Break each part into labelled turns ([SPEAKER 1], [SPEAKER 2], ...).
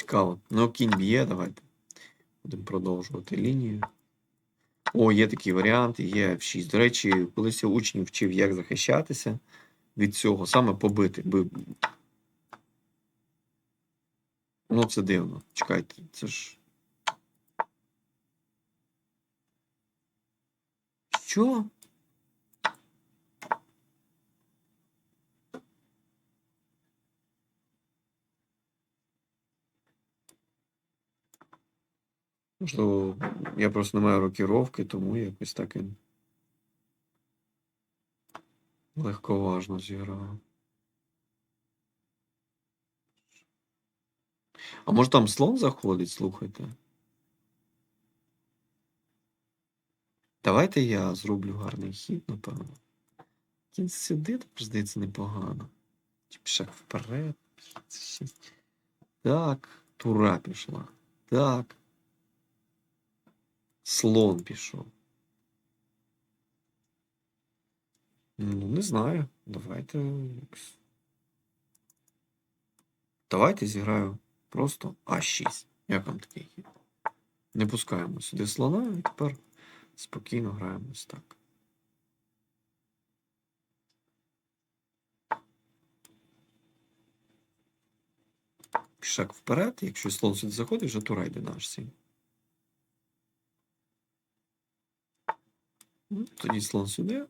[SPEAKER 1] Цікаво. Ну, кінь б'є, давайте. Будемо продовжувати лінію. О, є такий варіант, є F6. До речі, колись я учнів вчив, як захищатися від цього, саме побити. Би... Ну, це дивно. Чекайте, це ж. Що? Можливо, я просто не маю рокіровки, тому якось так він легковажно зіграв. А може там слон заходить, слухайте? Давайте я зроблю гарний хід, напевно. Кінь сюди, так здається, непогано. Шаг вперед. Так, тура пішла. Так. Слон пішов. Ну, не знаю. Давайте. Давайте зіграю просто А6. Як вам такий хід? Не пускаємо сюди слона і тепер спокійно граємо ось так. Шаг вперед, якщо слон сюди заходить, вже тура йде на H7. Тоді слон сюди.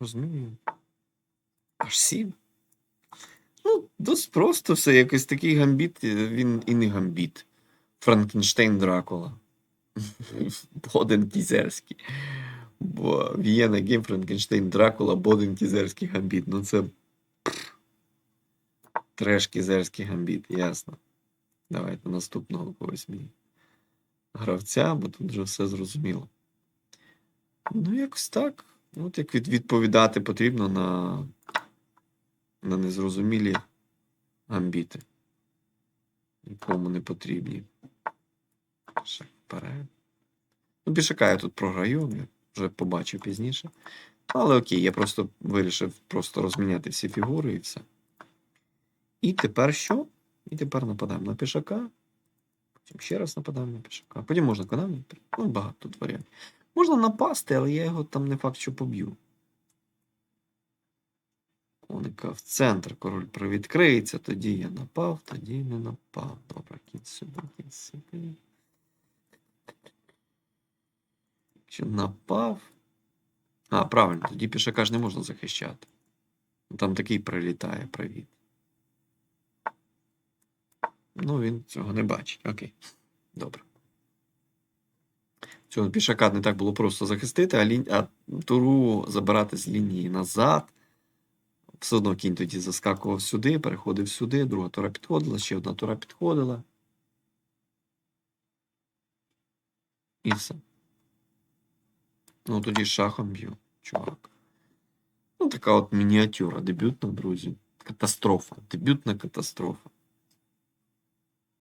[SPEAKER 1] Розмінюємо. Аж 7. Ну, досить просто все. Якось такий гамбіт, е, він і не гамбіт. Франкенштейн Дракула. Боден Кізерський. Бо Вієна Гейм Франкенштейн Дракула, Боден Кізерський гамбіт. Ну це. Треш Кізерський гамбіт, ясно. Давайте наступного когось мені. Гравця, бо тут вже все зрозуміло. Ну, якось так. От як відповідати потрібно на, на незрозумілі гамбіти. Нікому не потрібні. Ще вперед. Ну, пішака я тут програю, я вже побачив пізніше. Але окей, я просто вирішив просто розміняти всі фігури і все. І тепер що? І тепер нападаємо на пішака. Потім ще раз нападаємо на пішака. Потім можна конами. Ну, багато тут варіантів. Можна напасти, але я його там не факт, що поб'ю. Коника в центр, король привідкриється, тоді я напав, тоді не напав. Добре, кінь сюди, кінь сюди. Якщо напав. А, правильно, тоді пішака ж не можна захищати. Там такий прилітає привіт. Ну, він цього не бачить. Окей. Добре. Цього пішака не так було просто захистити, а, лінь... а туру забирати з лінії назад. Все одно кінь тоді заскакував сюди, переходив сюди, друга тура підходила, ще одна тура підходила. І все. Ну, тоді шахом б'ю, чувак. Ну, така от мініатюра, дебютна, друзі. Катастрофа. Дебютна катастрофа.